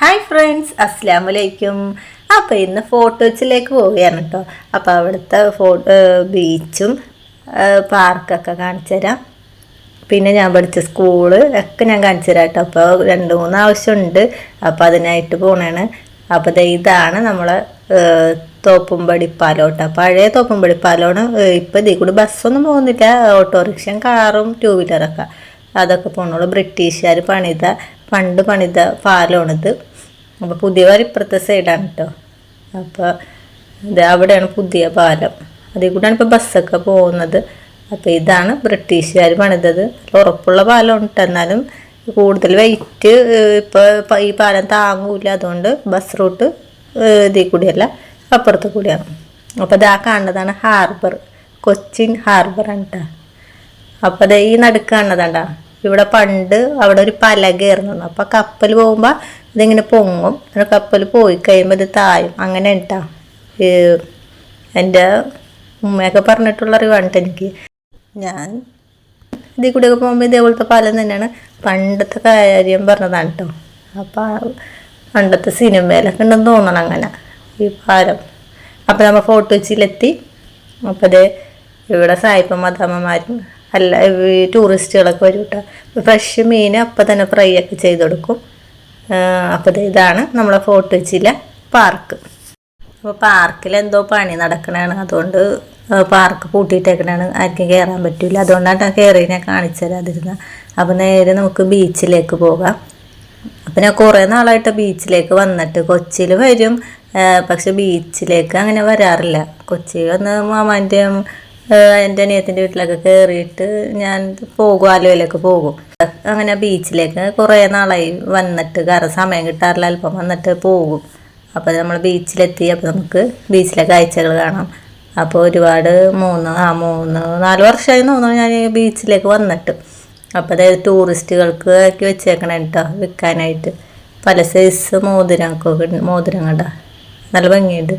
Hi friends അസ്സാം വലൈക്കും അപ്പോൾ ഇന്ന് ഫോട്ടോസിലേക്ക് പോവുകയാണ് കേട്ടോ അപ്പോൾ അവിടുത്തെ ഫോ ബീച്ചും പാർക്കൊക്കെ കാണിച്ചു തരാം. പിന്നെ ഞാൻ പഠിച്ച സ്കൂൾ ഒക്കെ ഞാൻ കാണിച്ചു തരാം കേട്ടോ അപ്പോൾ രണ്ട് മൂന്ന് ആവശ്യമുണ്ട്. അപ്പോൾ അതിനായിട്ട് പോണേണ്. അപ്പോൾ ദേ ഇതാണ് നമ്മളെ തോപ്പുംപടി പാലോട്ടോ. പഴയ തോപ്പുംപടി പാലോണ് ഇപ്പോൾ ഇതിൽ കൂടി ബസ്സൊന്നും പോകുന്നില്ല. ഓട്ടോറിക്ഷയും കാറും ടൂ വീലറൊക്കെ അതൊക്കെ പോകണുള്ളൂ ബ്രിട്ടീഷുകാർ പണിത പണ്ട് പണിത പാലമാണിത് അപ്പോൾ പുതിയ പാലം ഇപ്പുറത്തെ സൈഡാണ് കേട്ടോ അപ്പോൾ ഇത് അവിടെയാണ് പുതിയ പാലം. അതിൽ കൂടെയാണ് ഇപ്പോൾ ബസ്സൊക്കെ പോകുന്നത്. അപ്പോൾ ഇതാണ് ബ്രിട്ടീഷുകാർ പണിതത്. ഉറപ്പുള്ള പാലമാണ് കേട്ടോ എന്നാലും കൂടുതൽ വെയിറ്റ് ഇപ്പോൾ ഈ പാലം താങ്ങൂല. അതുകൊണ്ട് ബസ് റൂട്ട് ഇതിൽ കൂടിയല്ല അപ്പുറത്ത് കൂടിയാണ്. അപ്പോൾ ഇതാ കാണുന്നതാണ് ഹാർബർ കൊച്ചിൻ ഹാർബറാണ് കേട്ടോ അപ്പോൾ അത് ഈ നടുക്ക് കാണുന്നതാണ്ടാ? ഇവിടെ പണ്ട് അവിടെ ഒരു പലകയായിരുന്നു അപ്പോൾ കപ്പൽ പോകുമ്പോൾ ഇതിങ്ങനെ പൊങ്ങും. അങ്ങനെ കപ്പൽ പോയി കഴിയുമ്പോൾ ഇത് തായും. അങ്ങനെ ഉണ്ടാ. എന്റെ ഉമ്മയൊക്കെ പറഞ്ഞിട്ടുള്ള അറിവാണ് എനിക്ക്. ഞാൻ ഇതിൽ കൂടെയൊക്കെ പോകുമ്പോൾ ഇതേപോലത്തെ പാലം തന്നെയാണ് പണ്ടത്തെ കാര്യം പറഞ്ഞതാണ് കേട്ടോ. അപ്പോൾ പണ്ടത്തെ സിനിമയിലൊക്കെ ഉണ്ടെന്ന് തോന്നണം അങ്ങനെ. ഈ പാലം അപ്പോൾ നമ്മൾ ഫോട്ടോ വെച്ചിലെത്തി അപ്പോൾ അത് ഇവിടെ സായിപ്പ മദാമ്മമാരും അല്ല ടൂറിസ്റ്റുകളൊക്കെ വരും കേട്ടോ ഫ്രഷ് മീൻ അപ്പം തന്നെ ഫ്രൈ ഒക്കെ ചെയ്ത് കൊടുക്കും. അപ്പോൾ ഇതാണ് നമ്മളെ ഫോർട്ട് വെച്ചില്ല പാർക്ക്. അപ്പോൾ പാർക്കിൽ എന്തോ പണി നടക്കണതാണ് അതുകൊണ്ട് പാർക്ക് പൂട്ടിയിട്ടേക്കണാണ്. ആർക്കും കയറാൻ പറ്റില്ല അതുകൊണ്ടാണ് കയറി ഞാൻ കാണിച്ചു തരാതിരുന്നത് അപ്പോൾ നേരെ നമുക്ക് ബീച്ചിലേക്ക് പോകാം. അപ്പം ഞാൻ കുറേ നാളായിട്ട് ബീച്ചിലേക്ക് വന്നിട്ട് കൊച്ചിയിൽ വരും. പക്ഷെ ബീച്ചിലേക്ക് അങ്ങനെ വരാറില്ല. കൊച്ചി വന്ന് മാമാന്റെയും എന്റെ അനിയത്തിന്റെ വീട്ടിലൊക്കെ കയറിയിട്ട് ഞാൻ പോകും ആലുവയിലേക്ക് പോകും. അങ്ങനെ ബീച്ചിലേക്ക് കുറേ നാളായി വന്നിട്ട് കാരണം സമയം കിട്ടാറില്ല അല്പം വന്നിട്ട് പോകും. അപ്പോൾ നമ്മൾ ബീച്ചിലെത്തി അപ്പോൾ നമുക്ക് ബീച്ചിലെ കാഴ്ചകൾ കാണാം. അപ്പോൾ ഒരുപാട് മൂന്ന് ആ മൂന്ന് നാല് വർഷമായി തോന്നുന്നു ഞാൻ ബീച്ചിലേക്ക് വന്നിട്ട്. അപ്പോൾ അതായത് ടൂറിസ്റ്റുകൾക്ക് ആക്കി വെച്ചേക്കണം കേട്ടോ വിൽക്കാനായിട്ട്. പല സൈസ് മോതിരമൊക്കെ മോതിരം കണ്ട നല്ല ഭംഗിയുണ്ട്.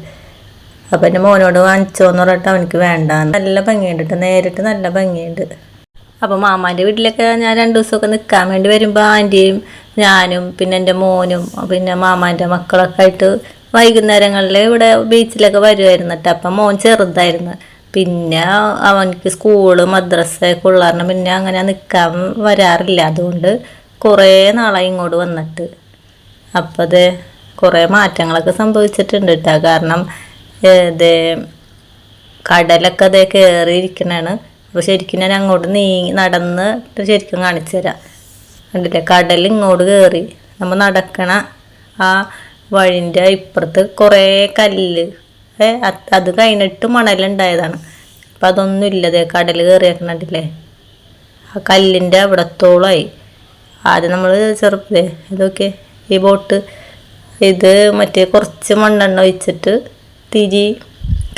അപ്പം എന്റെ മോനോട് വാങ്ങിച്ചോന്ന് പറഞ്ഞിട്ട് അവനക്ക് വേണ്ട നല്ല ഭംഗിയുണ്ട് നേരിട്ട് നല്ല ഭംഗിയുണ്ട്. അപ്പൊ മാമാന്റെ വീട്ടിലൊക്കെ ഞാൻ രണ്ട് ദിവസമൊക്കെ നിൽക്കാൻ വേണ്ടി വരുമ്പോൾ ആന്റിയും ഞാനും പിന്നെ എന്റെ മോനും പിന്നെ മാമാന്റെ മക്കളൊക്കെ ആയിട്ട് വൈകുന്നേരങ്ങളിൽ ഇവിടെ ബീച്ചിലൊക്കെ വരുമായിരുന്നു കേട്ടോ അപ്പം മോൻ ചെറുതായിരുന്നു. പിന്നെ അവനക്ക് സ്കൂൾ മദ്രസ കൊള്ളാറിന് പിന്നെ അങ്ങനെ നിൽക്കാൻ വരാറില്ല. അതുകൊണ്ട് കുറേ നാളായി ഇങ്ങോട്ട് വന്നിട്ട്. അപ്പത് കുറേ മാറ്റങ്ങളൊക്കെ സംഭവിച്ചിട്ടുണ്ട് കേട്ടോ കാരണം ഇത് കടലൊക്കെ അതേ കയറിയിരിക്കണാണ് അപ്പോൾ ശരിക്കും ഞാൻ അങ്ങോട്ട് നീങ്ങി നടന്ന് ശരിക്കും കാണിച്ചു തരാം. കണ്ടില്ലേ? കടൽ ഇങ്ങോട്ട് കയറി നമ്മൾ നടക്കണ ആ വഴിന്റെ ഇപ്പുറത്ത് കുറേ കല്ല്. അത് കഴിഞ്ഞിട്ട് മണലുണ്ടായതാണ് അപ്പം അതൊന്നും ഇല്ലതേ കടൽ കയറിയേക്കണില്ലേ ആ കല്ലിന്റെ അവിടത്തോളമായി ആദ്യം നമ്മൾ ചെറുപ്പേ ഇതൊക്കെ ഈ ബോട്ട് ഇത് മറ്റേ കുറച്ച് മണ്ണെണ്ണ ഒഴിച്ചിട്ട് തിരി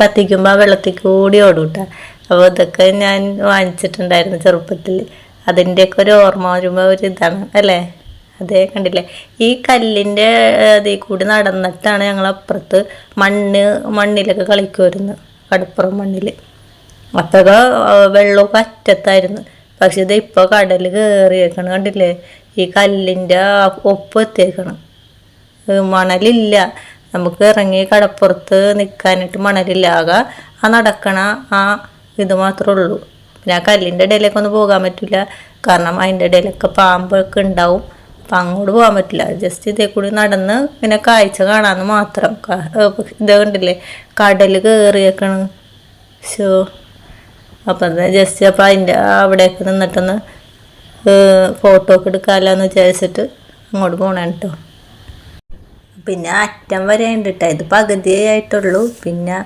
കത്തിക്കുമ്പോൾ ആ വെള്ളത്തിൽ കൂടി ഓടും കേട്ടോ അപ്പോൾ ഇതൊക്കെ ഞാൻ വാങ്ങിച്ചിട്ടുണ്ടായിരുന്നു ചെറുപ്പത്തിൽ. അതിന്റെയൊക്കെ ഒരു ഓർമ്മ വരുമ്പോൾ ഒരു ഇതാണ് അല്ലേ? അതെ കണ്ടില്ലേ? ഈ കല്ലിന്റെ അതിൽ കൂടി നടന്നിട്ടാണ് ഞങ്ങൾ അപ്പുറത്ത് മണ്ണ് മണ്ണിലൊക്കെ കളിക്കുമായിരുന്നു കടപ്പുറം മണ്ണിൽ അപ്പോഴൊക്കെ വെള്ളമൊക്കെ അറ്റത്തായിരുന്നു. പക്ഷെ ഇത് ഇപ്പോൾ കടൽ കയറിയേക്കണം കണ്ടില്ലേ? ഈ കല്ലിന്റെ ഒപ്പ് എത്തിയേക്കണം. മണലില്ല. നമുക്ക് ഇറങ്ങി കടപ്പുറത്ത് നിൽക്കാനായിട്ട് മണലില്ലാകുക ആ നടക്കണ ആ ഇത് മാത്രമേ ഉള്ളൂ. പിന്നെ ആ കല്ലിന്റെ ഇടയിലേക്കൊന്നും പോകാൻ പറ്റില്ല കാരണം അതിന്റെ ഇടയിലൊക്കെ പാമ്പൊക്കെ ഉണ്ടാവും. അപ്പം അങ്ങോട്ട് പോകാൻ പറ്റില്ല. ജസ്റ്റ് ഇതേ കൂടി നടന്ന് പിന്നെ കാഴ്ച കാണാമെന്ന് മാത്രം. ഇത് കണ്ടില്ലേ? കടൽ കയറിയേക്കണ് ഷോ അപ്പം ജസ്റ്റ് അപ്പം അതിന്റെ അവിടെയൊക്കെ നിന്നിട്ടൊന്ന് ഫോട്ടോ ഒക്കെ എടുക്കാമല്ലോ എന്ന് വിചാരിച്ചിട്ട് അങ്ങോട്ട് പോകണം കേട്ടോ പിന്നെ അറ്റം വരെ ഉണ്ട് കേട്ടോ ഇത് പകുതിയേ ആയിട്ടുള്ളൂ പിന്നെ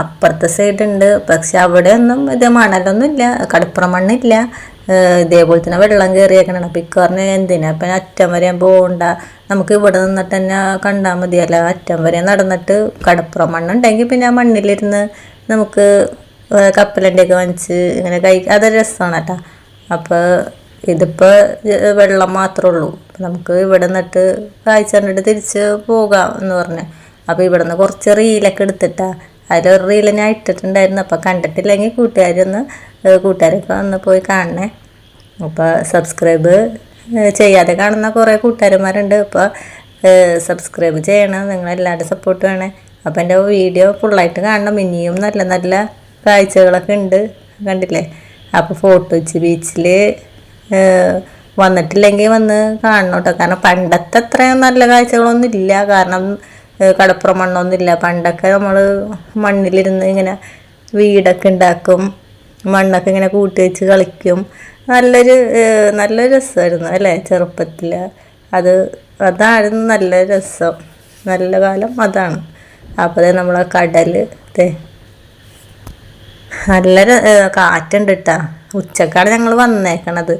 അപ്പുറത്തെ സൈഡ് ഉണ്ട് പക്ഷെ അവിടെ ഒന്നും ഇത് മണലൊന്നും ഇല്ല കടപ്പുറം മണ്ണില്ല. ഇതേപോലെ തന്നെ വെള്ളം കയറിയേക്കണം അപ്പം എന്തിനാ? അപ്പം അറ്റം വരെ പോകണ്ട നമുക്ക് ഇവിടെ നിന്നിട്ട് തന്നെ കണ്ടാൽ മതിയല്ല അറ്റം വരെ നടന്നിട്ട് കടപ്പുറം മണ്ണുണ്ടെങ്കിൽ പിന്നെ ആ മണ്ണിലിരുന്ന് നമുക്ക് കപ്പലന്റെയൊക്കെ വാങ്ങിച്ച് ഇങ്ങനെ കഴിക്കുക അതൊരു രസമാണ് കേട്ടോ. അപ്പോൾ ഇതിപ്പോൾ വെള്ളം മാത്രമേ ഉള്ളൂ. നമുക്ക് ഇവിടെ നിന്നിട്ട് കാഴ്ച കണ്ടിട്ട് തിരിച്ച് പോകാം എന്ന് പറഞ്ഞു. അപ്പോൾ ഇവിടെ നിന്ന് കുറച്ച് റീലൊക്കെ എടുത്തിട്ടാ. അതിലൊരു റീൽ ഞാൻ ഇട്ടിട്ടുണ്ടായിരുന്നു. അപ്പോൾ കണ്ടിട്ടില്ലെങ്കിൽ കൂട്ടുകാരൊന്ന് കൂട്ടുകാരൊക്കെ ഒന്ന് പോയി കാണണേ. അപ്പോൾ സബ്സ്ക്രൈബ് ചെയ്യാതെ കാണുന്ന കുറേ കൂട്ടുകാരന്മാരുണ്ട്. അപ്പോൾ സബ്സ്ക്രൈബ് ചെയ്യണം. നിങ്ങളെല്ലാവരുടെ സപ്പോർട്ട് വേണേ. അപ്പോൾ എന്റെ വീഡിയോ ഫുള്ളായിട്ട് കാണണം. ഇനിയും നല്ല നല്ല കാഴ്ചകളൊക്കെ ഉണ്ട്. കണ്ടില്ലേ? അപ്പോൾ ഫോട്ടോ ബീച്ചിൽ വന്നിട്ടില്ലെങ്കിൽ വന്ന് കാണണം കേട്ടോ കാരണം പണ്ടത്തെ അത്രയും നല്ല കാഴ്ചകളൊന്നും ഇല്ല കാരണം കടപ്പുറം മണ്ണൊന്നും ഇല്ല പണ്ടൊക്കെ നമ്മൾ മണ്ണിലിരുന്ന് ഇങ്ങനെ വീടൊക്കെ ഉണ്ടാക്കും. മണ്ണൊക്കെ ഇങ്ങനെ കൂട്ടി വെച്ച് കളിക്കും. നല്ലൊരു നല്ല നല്ലൊരു രസമായിരുന്നു അല്ലേ ചെറുപ്പത്തിൽ അത് അതായിരുന്നു നല്ല രസം. നല്ല കാലം അതാണ്. അപ്പോൾ നമ്മളെ കടൽ നല്ല കാറ്റുണ്ട് കേട്ടാ ഉച്ചക്കാണ് ഞങ്ങൾ വന്നേക്കണത്.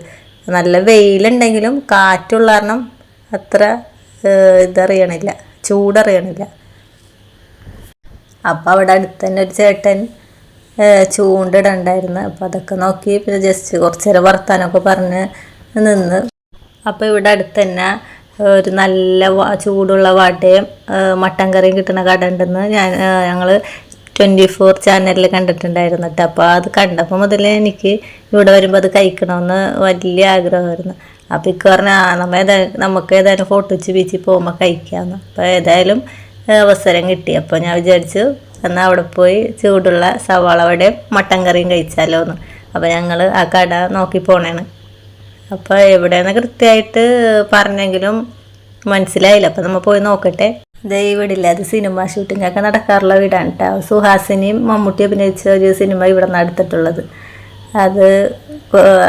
നല്ല വെയിലുണ്ടെങ്കിലും കാറ്റുള്ള കാരണം അത്ര ഇതറിയണില്ല. ചൂടറിയണില്ല. അപ്പം അവിടെ അടുത്ത് തന്നെ ഒരു ചേട്ടൻ ചൂണ്ടിടണ്ടായിരുന്നു. അപ്പം അതൊക്കെ നോക്കി പിന്നെ ജസ്റ്റ് കുറച്ച് നേരം വർത്താനമൊക്കെ പറഞ്ഞ് നിന്ന്. അപ്പോൾ ഇവിടെ അടുത്ത് തന്നെ ഒരു നല്ല ചൂടുള്ള വടയും ഏ, മട്ടൻ കറിയും കിട്ടുന്ന കട ഉണ്ടെന്ന് ഞാൻ ഞങ്ങൾ ട്വന്റി ഫോർ ചാനലിൽ കണ്ടിട്ടുണ്ടായിരുന്നു കേട്ടോ അപ്പോൾ അത് കണ്ടപ്പോൾ മുതലേ എനിക്ക് ഇവിടെ വരുമ്പോൾ അത് കഴിക്കണമെന്ന് വലിയ ആഗ്രഹമായിരുന്നു. അപ്പോൾ ഇക്ക് പറഞ്ഞാൽ നമ്മൾ ഏതായാലും നമുക്ക് ഏതായാലും ഫോട്ടോ വെച്ച് ബീച്ചിൽ പോകുമ്പോൾ കഴിക്കാമെന്ന് അപ്പോൾ ഏതായാലും അവസരം കിട്ടി. അപ്പോൾ ഞാൻ വിചാരിച്ചു എന്നാൽ അവിടെ പോയി ചൂടുള്ള സവാള വടയും മട്ടൻ കറിയും കഴിച്ചാലോ എന്ന് അപ്പോൾ ഞങ്ങൾ ആ കട നോക്കി പോണേണ്. അപ്പോൾ എവിടെയെന്ന് കൃത്യമായിട്ട് പറഞ്ഞെങ്കിലും മനസ്സിലായില്ല. അപ്പോൾ നമ്മൾ പോയി നോക്കട്ടെ. ദേ ഈ അത് സിനിമ ഷൂട്ടിംഗ് ഒക്കെ നടക്കാറുള്ള വീടാണ് കേട്ടോ സുഹാസിനിയും മമ്മൂട്ടി അഭിനയിച്ച ഒരു സിനിമ ഇവിടെ നടത്തിട്ടുള്ളത് അത്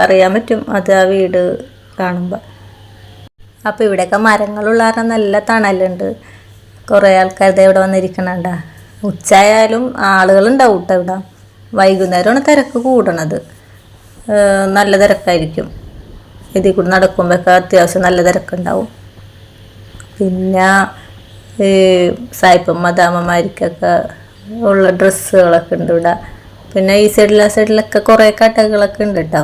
അറിയാൻ പറ്റും അത് ആ വീട് കാണുമ്പോൾ അപ്പോൾ ഇവിടെയൊക്കെ മരങ്ങളുള്ള കാരണം നല്ല തണലുണ്ട്. കുറേ ആൾക്കാർ ഇവിടെ വന്നിരിക്കണണ്ട ഉച്ചയായാലും ആളുകളുണ്ടാവും കേട്ടോ ഇവിടെ. വൈകുന്നേരമാണ് തിരക്ക് കൂടണത്. നല്ല തിരക്കായിരിക്കും. ഇതിൽ കൂടി നടക്കുമ്പോഴൊക്കെ അത്യാവശ്യം നല്ല തിരക്കുണ്ടാവും. പിന്നെ ഈ സായിപ്പം മദാമ്മമാർക്കൊക്കെ ഉള്ള ഡ്രസ്സുകളൊക്കെ ഉണ്ട് ഇവിടെ. പിന്നെ ഈ സൈഡിൽ ആ സൈഡിലൊക്കെ കുറേ കടകളൊക്കെ ഉണ്ട് കേട്ടോ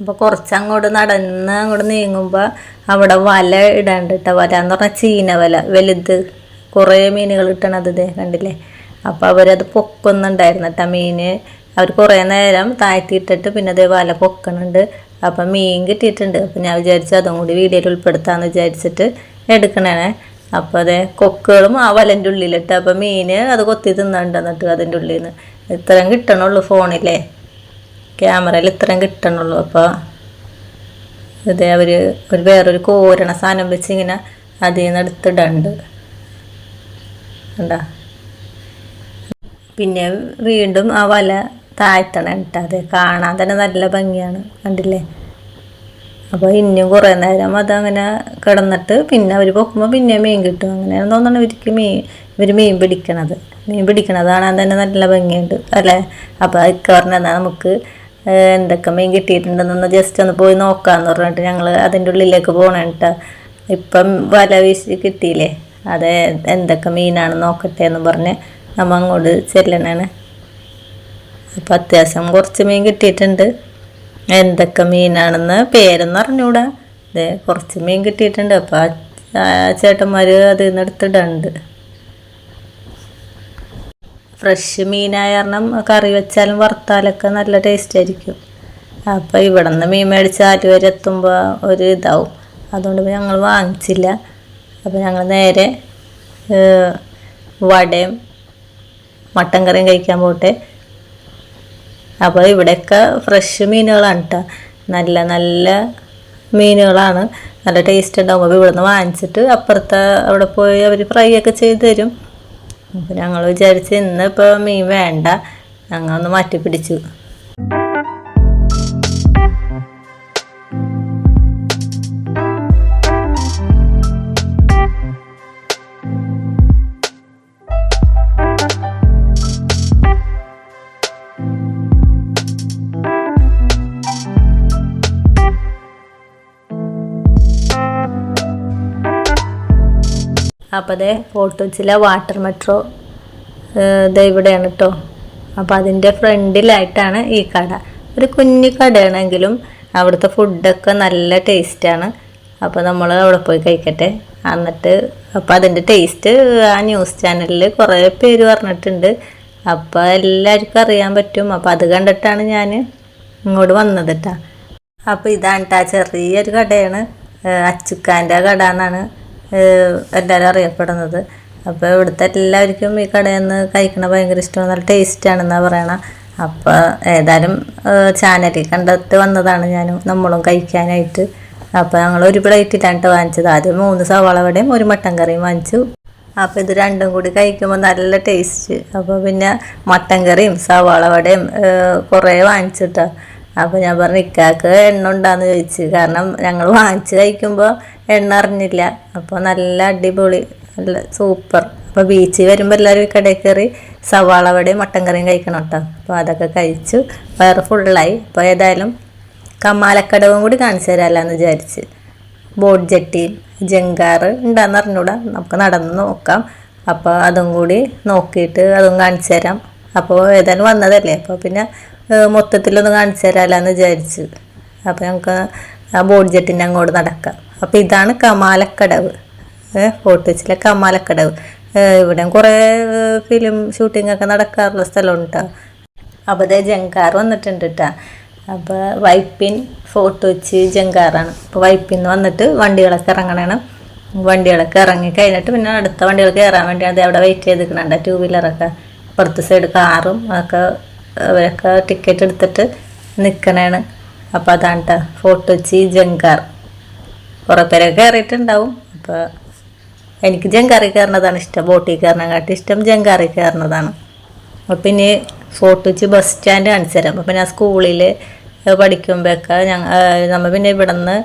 അപ്പോൾ കുറച്ച് അങ്ങോട്ട് നടന്ന് അങ്ങോട്ട് നീങ്ങുമ്പോൾ അവിടെ വല ഇടാണ്ട് കേട്ടോ വല എന്ന് പറഞ്ഞാൽ ചീന വല വലുത്. കുറേ മീനുകൾ കിട്ടണത് ഇതേ കണ്ടില്ലേ? അപ്പോൾ അവരത് പൊക്കുന്നുണ്ടായിരുന്നു കേട്ടോ മീന്. അവർ കുറേ നേരം താഴ്ത്തിയിട്ടിട്ട് പിന്നെ അതേ വല പൊക്കണുണ്ട്. അപ്പം മീൻ കിട്ടിയിട്ടുണ്ട്. അപ്പം ഞാൻ വിചാരിച്ചു അതും കൂടി വീഡിയോയിൽ ഉൾപ്പെടുത്താമെന്ന് വിചാരിച്ചിട്ട് എടുക്കണേ അപ്പോൾ അതെ കൊക്കുകളും ആ വലന്റെ ഉള്ളിലിട്ട്. അപ്പം മീന് അത് കൊത്തി തിന്നണ്ടെന്നിട്ട് അതിന്റെ ഉള്ളിൽ നിന്ന് ഇത്രയും കിട്ടണുള്ളൂ ഫോണില്ലേ ക്യാമറയിൽ ഇത്രയും കിട്ടണുള്ളൂ. അപ്പോൾ ഇതേ അവർ ഒരു വേറൊരു കോരണ സാധനം വെച്ച് ഇങ്ങനെ അതിൽ നിന്ന് എടുത്തിടണ്ട്. കണ്ടാ? പിന്നെ വീണ്ടും ആ വല താഴ്ത്തണം കേട്ടോ. അത് കാണാൻ തന്നെ നല്ല ഭംഗിയാണ്. കണ്ടില്ലേ? അപ്പോൾ ഇനിയും കുറേ നേരം അതങ്ങനെ കിടന്നിട്ട് പിന്നെ അവർ പൊക്കുമ്പോൾ പിന്നെ മീൻ കിട്ടും. അങ്ങനെ തോന്നുന്നു ഇവർക്ക് മീൻ ഇവർ മീൻ പിടിക്കണത്. മീൻ പിടിക്കണതാണ് തന്നെ നല്ല ഭംഗിയുണ്ട് അല്ലേ? അപ്പോൾ ഇക്ക പറഞ്ഞാൽ നമുക്ക് എന്തൊക്കെ മീൻ കിട്ടിയിട്ടുണ്ടെന്നൊന്ന് ജസ്റ്റ് ഒന്ന് പോയി നോക്കാമെന്ന് പറഞ്ഞിട്ട് ഞങ്ങൾ അതിന്റെ ഉള്ളിലേക്ക് പോകണം കേട്ടോ ഇപ്പം വല വീശി കിട്ടിയില്ലേ? അത് എന്തൊക്കെ മീനാണ് നോക്കട്ടെ എന്ന് പറഞ്ഞ് നമ്മൾ അങ്ങോട്ട് ചെല്ലണാണ്. അപ്പം അത്യാവശ്യം കുറച്ച് മീൻ കിട്ടിയിട്ടുണ്ട്. എന്തൊക്കെ മീനാണെന്ന് പേരെന്ന് അറിഞ്ഞൂടാ. അതെ കുറച്ച് മീൻ കിട്ടിയിട്ടുണ്ട്. അപ്പോൾ ആ ചേട്ടന്മാർ അതിൽ നിന്ന് ഫ്രഷ് മീനായ കാരണം കറി വെച്ചാലും വറുത്താലൊക്കെ നല്ല ടേസ്റ്റ് ആയിരിക്കും അപ്പോൾ ഇവിടെ നിന്ന് മീൻ മേടിച്ച് ആറ്റ് വരെ എത്തുമ്പോൾ ഒരു ഇതാവും. അതുകൊണ്ട് ഞങ്ങൾ വാങ്ങിച്ചില്ല. അപ്പോൾ ഞങ്ങൾ നേരെ വടയും മട്ടൻ കറിയും കഴിക്കാൻ പോട്ടെ. അപ്പോൾ ഇവിടെയൊക്കെ ഫ്രഷ് മീനുകളാണ് കേട്ടോ നല്ല നല്ല മീനുകളാണ്. നല്ല ടേസ്റ്റ് ഉണ്ടാവും. അപ്പോൾ ഇവിടുന്ന് വാങ്ങിച്ചിട്ട് അപ്പുറത്തെ അവിടെ പോയി അവർ ഫ്രൈ ഒക്കെ ചെയ്ത് തരും. അപ്പോൾ ഞങ്ങൾ വിചാരിച്ച് ഇന്നിപ്പോൾ മീൻ വേണ്ട. ഞങ്ങൾ ഒന്ന് മാറ്റി പിടിച്ചു. അപ്പോൾ അതേ ചില വാട്ടർ മെട്രോ ഇത് ഇവിടെയാണ് കേട്ടോ അപ്പോൾ അതിന്റെ ഫ്രണ്ടിലായിട്ടാണ് ഈ കട. ഒരു കുഞ്ഞു കടയാണെങ്കിലും അവിടുത്തെ ഫുഡൊക്കെ നല്ല ടേസ്റ്റാണ്. അപ്പോൾ നമ്മൾ അവിടെ പോയി കഴിക്കട്ടെ. എന്നിട്ട് അപ്പോൾ അതിന്റെ ടേസ്റ്റ് ആ ന്യൂസ് ചാനലിൽ കുറേ പേര് പറഞ്ഞിട്ടുണ്ട്. അപ്പോൾ എല്ലാവർക്കും അറിയാൻ പറ്റും. അപ്പോൾ അത് കണ്ടിട്ടാണ് ഞാൻ ഇങ്ങോട്ട് വന്നത് കേട്ടോ അപ്പോൾ ഇതാണ് കേട്ടോ ചെറിയൊരു കടയാണ്. അച്ചുക്കാന്റെ കട എന്നാണ് എല്ലാവരും അറിയപ്പെടുന്നത്. അപ്പോൾ ഇവിടുത്തെ എല്ലാവർക്കും ഈ കടയിൽ നിന്ന് കഴിക്കണ ഭയങ്കര ഇഷ്ടമാണ് നല്ല ടേസ്റ്റാണെന്നാണ് പറയണ. അപ്പോൾ ഏതായാലും ചാനലിൽ കണ്ടെത്ത് വന്നതാണ് ഞാനും നമ്മളും കഴിക്കാനായിട്ട്. അപ്പോൾ ഞങ്ങൾ ഒരു പ്ലേറ്റിലാണ് വാങ്ങിച്ചത്. ആദ്യം മൂന്ന് സവാള വടയും ഒരു മട്ടൻ കറിയും വാങ്ങിച്ചു. അപ്പോൾ ഇത് രണ്ടും കൂടി കഴിക്കുമ്പോൾ നല്ല ടേസ്റ്റ് അപ്പോൾ പിന്നെ മട്ടൻ കറിയും സവാള വടയും കുറേ വാങ്ങിച്ചിട്ടോ. അപ്പോൾ ഞാൻ പറഞ്ഞു ഇക്കാക്ക് എണ്ണ ഉണ്ടാന്ന് ചോദിച്ചു. കാരണം ഞങ്ങൾ വാങ്ങിച്ച് കഴിക്കുമ്പോൾ എണ്ണ അറിഞ്ഞില്ല. അപ്പോൾ നല്ല അടിപൊളി നല്ല സൂപ്പർ. അപ്പോൾ ബീച്ചിൽ വരുമ്പോൾ എല്ലാവരും കടയിൽ കയറി സവാള വടയും മട്ടൻ കറിയും കഴിക്കണം കേട്ടോ അപ്പോൾ അതൊക്കെ കഴിച്ചു. വയറ് ഫുള്ളായി അപ്പോൾ ഏതായാലും കമാലക്കടവും കൂടി കാണിച്ചു തരാമല്ലോ വിചാരിച്ച്. ബോട്ട് ജെട്ടി ജങ്കാറ് ഉണ്ടാന്ന് അറിഞ്ഞൂടാ. നമുക്ക് നടന്ന് നോക്കാം. അപ്പോൾ അതും കൂടി നോക്കിയിട്ട് അതും കാണിച്ചു തരാം. അപ്പോൾ ഏതായാലും വന്നതല്ലേ? അപ്പോൾ പിന്നെ മൊത്തത്തിലൊന്ന് കാണിച്ചു തരാമല്ലോ വിചാരിച്ചു. അപ്പോൾ നമുക്ക് ആ ബോഡി ജെട്ടിന്റെ അങ്ങോട്ട് നടക്കാം അപ്പോൾ ഇതാണ് കമാലക്കടവ്. ഫോർട്ട് കൊച്ചിലെ കമാലക്കടവ്. ഇവിടെ കുറേ ഫിലിം ഷൂട്ടിംഗ് ഒക്കെ നടക്കാറുള്ള സ്ഥലമുണ്ട് കേട്ടോ അപ്പോൾ അതേ ജങ്കാർ വന്നിട്ടുണ്ട് കേട്ടോ അപ്പോൾ വൈപ്പിൻ ഫോർട്ട് വെച്ച് ജങ്കാറാണ്. അപ്പോൾ നിന്ന് വന്നിട്ട് വണ്ടികളൊക്കെ ഇറങ്ങണം വണ്ടികളൊക്കെ ഇറങ്ങി കഴിഞ്ഞിട്ട് പിന്നെ അടുത്ത വണ്ടികൾ കയറാൻ വേണ്ടിയാണ് അവിടെ വെയിറ്റ് ചെയ്ത് ടൂ വീലറൊക്കെ പുറത്ത് സൈഡ് കാറും ഒക്കെ അവരൊക്കെ ടിക്കറ്റ് എടുത്തിട്ട് നിൽക്കണേണ് അപ്പോൾ അതാണ് കേട്ടോ ഫോർട്ട് വെച്ച് ജങ്കാർ. കുറേ പേരൊക്കെ കയറിയിട്ടുണ്ടാവും അപ്പോൾ എനിക്ക് ജങ്കാറി കയറുന്നതാണ് ഇഷ്ടം. ബോട്ടിൽ കയറണക്കാട്ടി ഇഷ്ടം ജങ്കാറി കയറുന്നതാണ് അപ്പോൾ പിന്നെ ഫോർട്ട് വെച്ച് ബസ് സ്റ്റാൻഡ് കാണിച്ചു തരാം. അപ്പോൾ ആ സ്കൂളിൽ പഠിക്കുമ്പോഴൊക്കെ ഞങ്ങൾ നമ്മൾ പിന്നെ ഇവിടെ നിന്ന്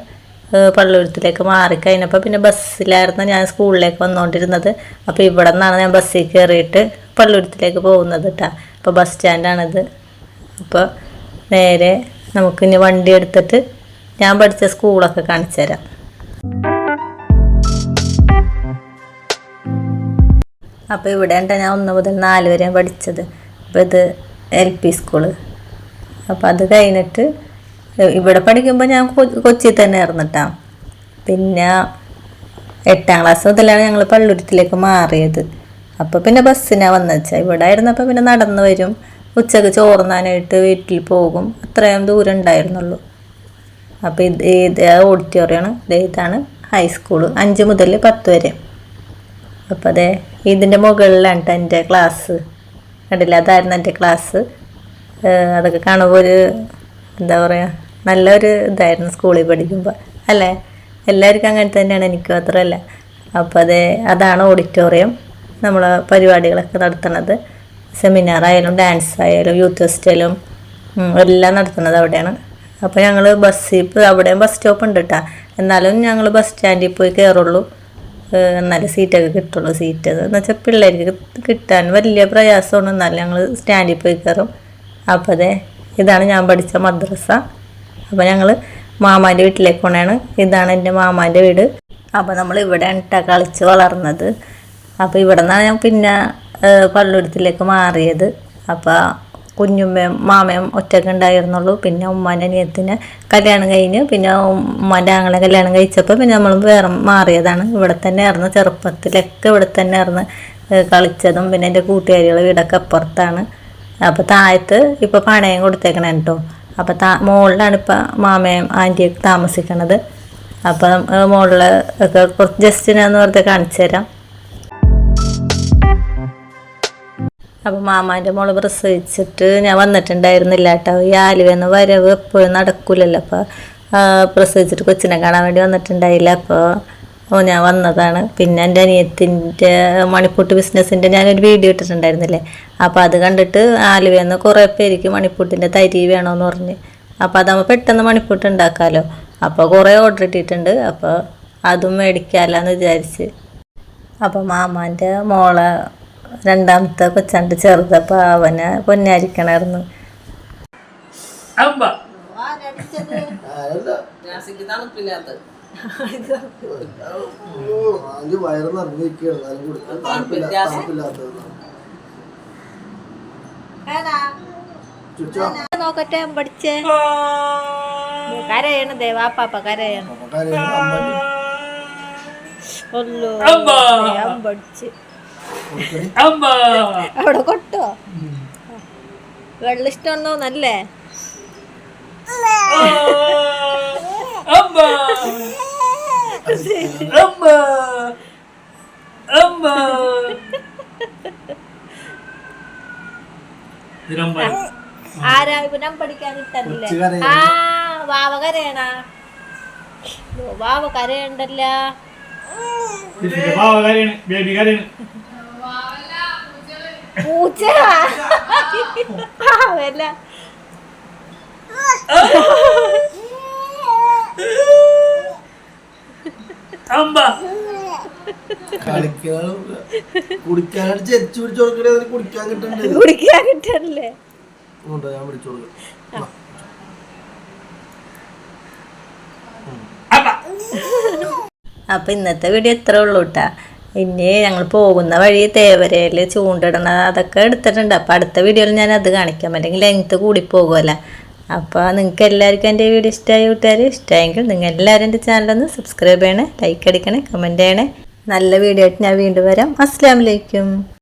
പള്ളുരുത്തിലേക്ക് മാറിക്കഴിഞ്ഞപ്പോൾ പിന്നെ ബസ്സിലായിരുന്നു ഞാൻ സ്കൂളിലേക്ക് വന്നുകൊണ്ടിരുന്നത് അപ്പോൾ ഇവിടെ നിന്നാണ് ഞാൻ ബസ്സിൽ കയറിയിട്ട് പള്ളുരുത്തിലേക്ക് പോകുന്നത് കേട്ടോ അപ്പോൾ ബസ് സ്റ്റാൻഡാണിത്. അപ്പോൾ നേരെ നമുക്കിനി വണ്ടി എടുത്തിട്ട് ഞാൻ പഠിച്ച സ്കൂളൊക്കെ കാണിച്ചു തരാം. അപ്പോൾ ഇവിടെ ഉണ്ട് ഞാൻ ഒന്ന് മുതൽ നാല് വരെ പഠിച്ചത്. അപ്പോൾ ഇത് എൽ പി സ്കൂൾ. അപ്പോൾ അത് കഴിഞ്ഞിട്ട് ഇവിടെ പഠിക്കുമ്പോൾ ഞാൻ കൊച്ചി തന്നെ ഇറന്നിട്ടാ പിന്നെ എട്ടാം ക്ലാസ് മുതലാണ് ഞങ്ങൾ പള്ളുരുത്തിലേക്ക് മാറിയത്. അപ്പോൾ പിന്നെ ബസ്സിനാണ് വന്നത്. ഇവിടെ ആയിരുന്നപ്പോൾ പിന്നെ നടന്നു വരും. ഉച്ചയ്ക്ക് ചോറുന്നാനായിട്ട് വീട്ടിൽ പോകും. അത്രയും ദൂരം ഉണ്ടായിരുന്നുള്ളൂ. അപ്പോൾ ഇത് ഇത് ഓഡിറ്റോറിയമാണ്. ഇതാണ് ഹൈസ്കൂൾ അഞ്ച് മുതൽ പത്ത് വരെ. അപ്പോൾ അതെ ഇതിന്റെ മുകളിലാണ് എന്റെ ക്ലാസ്. കണ്ടില്ല? അതായിരുന്നു എന്റെ ക്ലാസ്. അതൊക്കെ കാണുമ്പോൾ ഒരു എന്താ പറയുക നല്ലൊരു ഇതായിരുന്നു സ്കൂളിൽ പഠിക്കുമ്പോൾ അല്ലേ? എല്ലാവർക്കും അങ്ങനെ തന്നെയാണ് എനിക്ക് മാത്രമല്ല. അപ്പോൾ അതെ അതാണ് ഓഡിറ്റോറിയം. നമ്മൾ പരിപാടികളൊക്കെ നടത്തുന്നത് സെമിനാർ ആയാലും ഡാൻസ് ആയാലും യൂത്ത് ഫെസ്റ്റിവലും എല്ലാം നടത്തുന്നത് അവിടെയാണ്. അപ്പോൾ ഞങ്ങൾ ബസ്സിൽ അവിടെയും ബസ് സ്റ്റോപ്പ് ഉണ്ട് കേട്ടോ എന്നാലും ഞങ്ങൾ ബസ് സ്റ്റാൻഡിൽ പോയി കയറുള്ളൂ എന്നാലും സീറ്റൊക്കെ കിട്ടുള്ളൂ. സീറ്റ് എന്ന് വെച്ചാൽ പിള്ളേർക്ക് കിട്ടാൻ വലിയ പ്രയാസമാണ്. എന്നാലും ഞങ്ങൾ സ്റ്റാൻഡിൽ പോയി കയറും അപ്പോൾ അതെ ഇതാണ് ഞാൻ പഠിച്ച മദ്രസ. അപ്പോൾ ഞങ്ങൾ മാമാന്റെ വീട്ടിലേക്ക് പോണേണ്. ഇതാണ് എന്റെ മാമാന്റെ വീട്. അപ്പോൾ നമ്മൾ ഇവിടെ കളിച്ച് വളർന്നത്. അപ്പോൾ ഇവിടെ നിന്നാണ് ഞാൻ പിന്നെ ഏഹ് പള്ളുരുത്തിലേക്ക് മാറിയത്. അപ്പോൾ കുഞ്ഞുമ്മയും മാമയും ഒറ്റയ്ക്ക് ഉണ്ടായിരുന്നുള്ളൂ. പിന്നെ ഉമ്മാന്റെ അനിയത്തിന് കല്യാണം കഴിഞ്ഞ്. പിന്നെ ഉമ്മാന്റെ ആങ്ങളെ കല്യാണം കഴിച്ചപ്പോൾ പിന്നെ നമ്മൾ വേറെ മാറിയതാണ്. ഇവിടെ തന്നെ ആയിരുന്നു ചെറുപ്പത്തിലൊക്കെ ഇവിടെ തന്നെ ഏഹ് കളിച്ചതും. പിന്നെ എന്റെ കൂട്ടുകാരികളെ വീടൊക്കെ അപ്പുറത്താണ്. അപ്പോൾ താഴത്ത് ഇപ്പോൾ പണയം കൊടുത്തേക്കണേ കേട്ടോ അപ്പോൾ താ മുകളിലാണ് ഇപ്പോൾ മാമയും ആന്റിയൊക്കെ താമസിക്കണത്. അപ്പം മുകളിൽ ഒക്കെ കുറച്ച് ജസ്റ്റിനാന്ന് പറഞ്ഞ് കാണിച്ചു തരാം അപ്പോൾ മാമാന്റെ മോൾ പ്രസവിച്ചിട്ട് ഞാൻ വന്നിട്ടുണ്ടായിരുന്നില്ല കേട്ടോ. ഈ ആലുവെന്ന് വരവ് എപ്പോഴും നടക്കൂലല്ലോ. അപ്പോൾ പ്രസവിച്ചിട്ട് കൊച്ചിനെ കാണാൻ വേണ്ടി വന്നിട്ടുണ്ടായില്ല. അപ്പോൾ ഓ ഞാൻ വന്നതാണ്. പിന്നെ എന്റെ അനിയത്തിന്റെ മണിപ്പൂട്ട് ബിസിനസ്സിന്റെ ഞാനൊരു വീഡിയോ ഇട്ടിട്ടുണ്ടായിരുന്നില്ലേ? അപ്പോൾ അത് കണ്ടിട്ട് ആലുവേന്ന് കുറേ പേർക്ക് മണിപ്പൂട്ടിന്റെ തരി വേണമെന്ന് പറഞ്ഞ്. അപ്പോൾ അതാകുമ്പോൾ പെട്ടെന്ന് മണിപ്പൂട്ട് ഉണ്ടാക്കാമല്ലോ അപ്പോൾ കുറേ ഓർഡർ ഇട്ടിട്ടുണ്ട്. അപ്പോൾ അതും മേടിക്കാമല്ലോ എന്ന് വിചാരിച്ച്. അപ്പോൾ മാമാന്റെ മോളെ രണ്ടാമത്തെ കൊച്ചാണ്ട് ചെറുതപ്പോൾ അവനെ തണുപ്പില്ല തണുപ്പില്ലാത്തത് ചുറ്റാ. നോക്കട്ടെ പഠിച്ചേ കരയാണ് ദേവാപ്പാപ്പ കരയാണ്. ഒല്ലോ. പഠിച്ച് അവിടെ കൊട്ടോ? വെള്ളം ഇഷ്ടമുണ്ടോ നല്ലേ ആരാ? ഇവനം പഠിക്കാൻ ഇട്ടല്ലേ? ആ വാവ കരയണ. വാവ കരയണ്ടല്ല. കരയാണ് ബേബി കരയാണ്. പൂച്ച പാവല്ല കുടിക്കാനായിട്ട് ചെരിച്ചു പിടിച്ചു കൊടുക്കണേ അതിന് കുടിക്കാൻ കിട്ടണ്ടേ? കുടിക്കാൻ ഞാൻ പിടിച്ചു കൊടുക്കാം. അമ്മ. അപ്പൊ ഇന്നത്തെ വീഡിയോ എത്ര ഉള്ളൂ കേട്ടാ ഇനി ഞങ്ങൾ പോകുന്ന വഴി തേവരയിൽ ചൂണ്ടിടണ അതൊക്കെ എടുത്തിട്ടുണ്ട്. അപ്പം അടുത്ത വീഡിയോയിൽ ഞാൻ അത് കാണിക്കാം. അല്ലെങ്കിൽ ലെങ്ത്ത് കൂടി പോകുമല്ലോ. അപ്പോൾ നിങ്ങൾക്ക് എല്ലാവർക്കും എന്റെ വീഡിയോ ഇഷ്ടമായി കൂട്ടുകാർ ഇഷ്ടമായെങ്കിൽ നിങ്ങൾ എല്ലാവരും എന്റെ ചാനലൊന്ന് സബ്സ്ക്രൈബ് ചെയ്യണേ ലൈക്ക് അടിക്കണേ കമന്റ് ചെയ്യണേ. നല്ല വീഡിയോ ആയിട്ട് ഞാൻ വീണ്ടും വരാം. അസ്സാം വലൈക്കും